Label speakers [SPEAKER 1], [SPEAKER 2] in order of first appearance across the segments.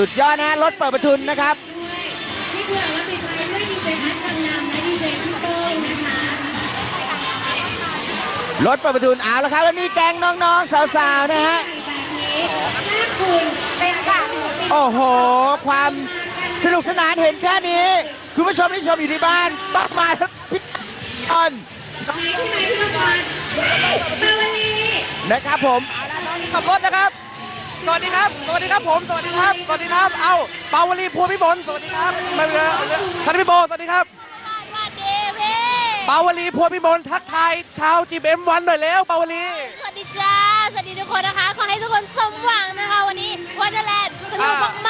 [SPEAKER 1] สุดยอดนะฮะรถเปิดประทุนนะครับ
[SPEAKER 2] ที่เผื่อว่าติดไว้ด้วยดีเจพัฒน์กำนำและดีเจพี่โป้งนะคะ
[SPEAKER 1] รถเปิดประทุนเอาละครับแล้วนี่แก๊งน้องๆสาวๆนะฮะ
[SPEAKER 2] แบบนี้ถ้าคุณเป็นการศิลปิน
[SPEAKER 1] โอ้โห ความสนุกสนานเห็นแค่นี้ คุณผู้ชมที่ชมอยู่ที่บ้านต้องมาทั้งพี่ออน
[SPEAKER 2] ไหนที่ไหนที่ละครปาวลี
[SPEAKER 1] นะครับผม
[SPEAKER 3] ขับรถนะครับ สวัสดีครับ สวัสดีครับผม สวัสดีครับ สวัสดีครับ เอ้าปาวลีพัวพิบลสวัสดีครับมาเลยท่านพี่โบ สวัสดีครับ
[SPEAKER 4] สวัสดีพี่
[SPEAKER 3] ปาวลีพัวพิบลทักทายชาวจีบเอ็มวันหน่อยแล้วปาวลี
[SPEAKER 4] สวัสดีจ้า สวัสดีทุกคนนะคะ ขอให้ทุกคนสมหวังนะคะ วันนี้วันเดอร์แลนด์สนุกมาก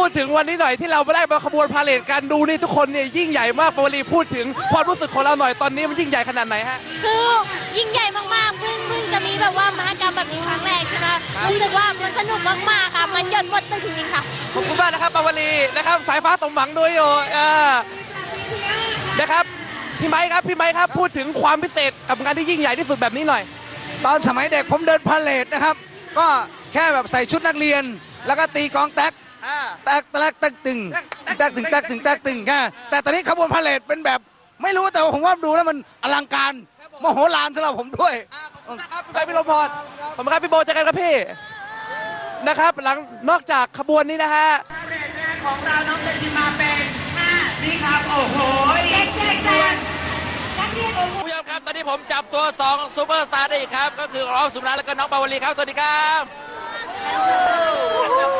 [SPEAKER 3] พูดถึงวันนี้หน่อยที่เราไม่ได้มาขบวนพาเลทกันดูนี่ทุกคนเนี่ยยิ่งใหญ่มากปาวลีพูดถึงความรู้สึกของเราหน่อยตอนนี้มันยิ่งใหญ่ขนาดไหนฮะ
[SPEAKER 4] ๆคือยิ่งใหญ่มากๆเพิ่งเพิ่งจะมีแบบว่ามหกรรมแบบนี้ครั้งแรกใช่ไหมรู้สึกว่ามันสนุกมากๆค่ะมันหยดหมดตึกจริงๆค่ะ
[SPEAKER 3] ขอบคุณมากนะครับปาวลีนะครับสายฟ้าสมหวังด้วยอยู่เออนะครับพี่ไม้ครับพี่ไม้ครับพูดถึงความพิเศษกับงานที่ยิ่งใหญ่ที่สุดแบบนี้หน่อย
[SPEAKER 5] ตอนสมัยเด็กผมเดินพาเลทนะครับ ก็แค่แบบใส่ชุดนักเรียน แล้วก็ตีกลองแต๊กแต๊กแต๊กแต๊กตึงแต๊กตึงแต๊กตึงแต๊กตึงแค่แต่ตอนนี้ขบวนพาเลทเป็นแบบ ไม่รู้แต่ว่าผมว่าดูแล้วมันอลังการมโหฬารสำหรับผมด้วย
[SPEAKER 3] ขอบคุณมากครับพี่ไปพี่ลมพรขอบคุณครับพี่โบเจอกันครับพี่นะครับ หลังนอกจากขบวนนี้นะฮะ
[SPEAKER 1] ของเราน้องเตชิมาเป็นนี่ครับโอ้โห
[SPEAKER 2] เด็กเด็กแดนนักเรียนโอ
[SPEAKER 6] คุณผู้ชมครับตอนนี้ผมจับตัว2ซูเปอร์สตาร์ได้อีกครับ ก็คือร้องสุมนาแล้วก็น้องปาวลีครับ สวัสดีครับจับ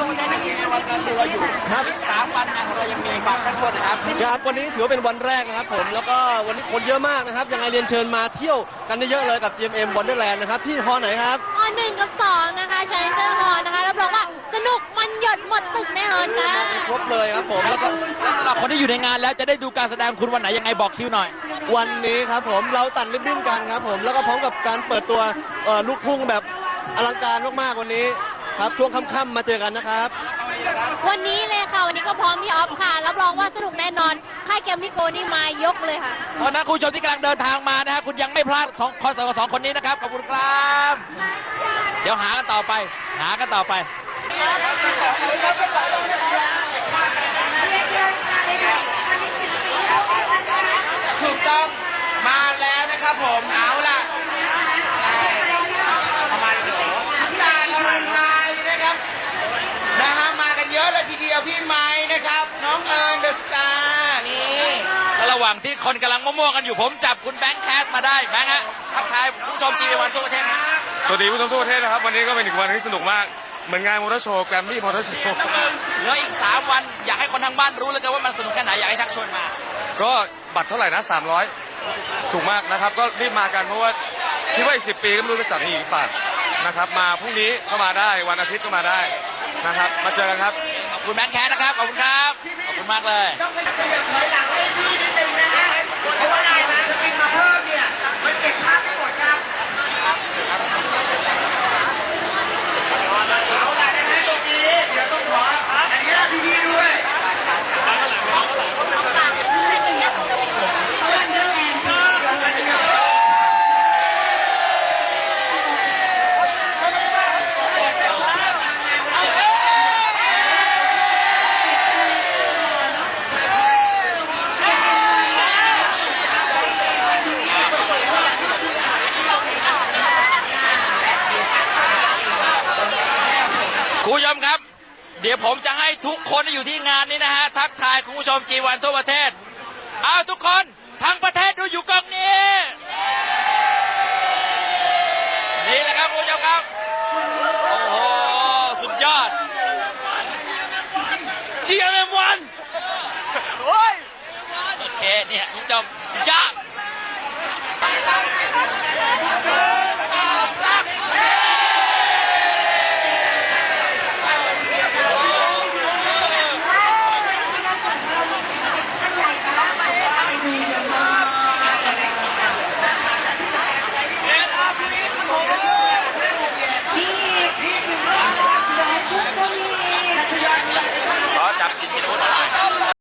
[SPEAKER 6] ตัวได้นักเรียนในวันนั้นดูเราอยู่
[SPEAKER 7] ครับ
[SPEAKER 6] สามวันงานของเรายังมีฝากชักชวนนะครับ
[SPEAKER 7] ครับวันนี้ถือว่าเป็นวันแรกนะครับผมแล้วก็วันนี้คนเยอะมากนะครับยังไงเรียนเชิญมาเที่ยวกันเยอะๆเลยกับ GMM Wonderland นะครับที่ฮอไหนครับ
[SPEAKER 4] อหนึ่งกับสองนะคะชาเลนเจอร์ฮอลนะคะรับรองว่าสนุกมันหยดหมดตึกแน่นอนค่ะ
[SPEAKER 7] ครบเลยครับผมแล้วก็
[SPEAKER 6] สำหรับคนที่อยู่ในงานแล้วจะได้ดูการแสดงคุณวันไหนยังไงบอกคิวหน่อย
[SPEAKER 7] วันนี้ครับผมเราตัดริบบิ้นกันครับผมแล้วก็พร้อมกับการเปิดตัวเอ่อลูกทุ่งแบบอลังการมากๆวันนี้ ครับช่วงค่ำๆมาเจอกันนะครับ
[SPEAKER 4] วันนี้เลยค่ะ วันนี้ก็พร้อมพี่ออฟค่ะ รับรองว่าสนุกแน่นอน ค่ายแกรมมี่โกนี่มายกเลยค่ะ
[SPEAKER 6] เพราะฉะนั้นคุณผู้ชมที่กำลังเดินทางมานะฮะคุณยังไม่พลาดสองคอนเสิร์ตของสองคนนี้นะครับ ขอบคุณครับ เดี๋ยวหากันต่อไป หากันต่อไป
[SPEAKER 1] ถูกต้องมาแล้วนะครับผมเอาล่ะใช่น้ำตาลรันไลนะครับนะฮะมากัน เยอะเลยทีเดียวพี่ไม้นะครับ น้องเอิญเดอะสตาร์นี่
[SPEAKER 6] และระหว่างที่คนกำลังมั่วๆกันอยู่ผมจับคุณแบงค์แคสมาได้แบงค์ฮะทักทายผู้ชมจีวันทั่วประเทศนะ
[SPEAKER 8] สวัสดีผู้ชมทั่วประเทศนะครับ วันนี้ก็เป็นอีกวันที่สนุกมาก เหมือนงานมอเตอร์โชว์แกรมมี่มอเตอร์โชว์
[SPEAKER 6] เหลืออีก 3 วันอยากให้คนทางบ้านรู้เลยกันว่ามันสนุกแค่ไหนอยากให้ชักชวนมา
[SPEAKER 8] ก็บัตรเท่าไหร่นะ 300 ถูกมากนะครับ ก็รีบมากันเพราะว่าคิดว่าอีกสิปีก็ไม่รู้จะจัดอีกหรือเปล่านะครับ มาพรุ่งนี้ก็มาได้วันอาทิตย์ก็มาได้นะครับ มาเจอกันครับ
[SPEAKER 6] ข อบคุณแบงค์แคสนะครับ ขอบคุณครับ ขอบคุณมากเลย
[SPEAKER 1] เพราะว่าอะไรนะจะบินมาเพิ่มเนี่ยมันเก็บภาพไม่หมดครับเอาล่ะนะฮะตรงนี้เดี๋ยวต้องขออนุญาตพี่ๆด้วย
[SPEAKER 6] คุณผู้ชมครับ เดี๋ยวผมจะให้ทุกคนที่อยู่ที่งานนี้นะฮะ ทักทายคุณผู้ชมจีวันทั่วประเทศ เอาทุกคนทั้งประเทศดูอยู่กล้องนี้ นี่แหละครับคุณผู้ชมครับ โอ้โห สุดยอด GMM1 โอ้ยโอเคเนี่ยคุณผู้ชม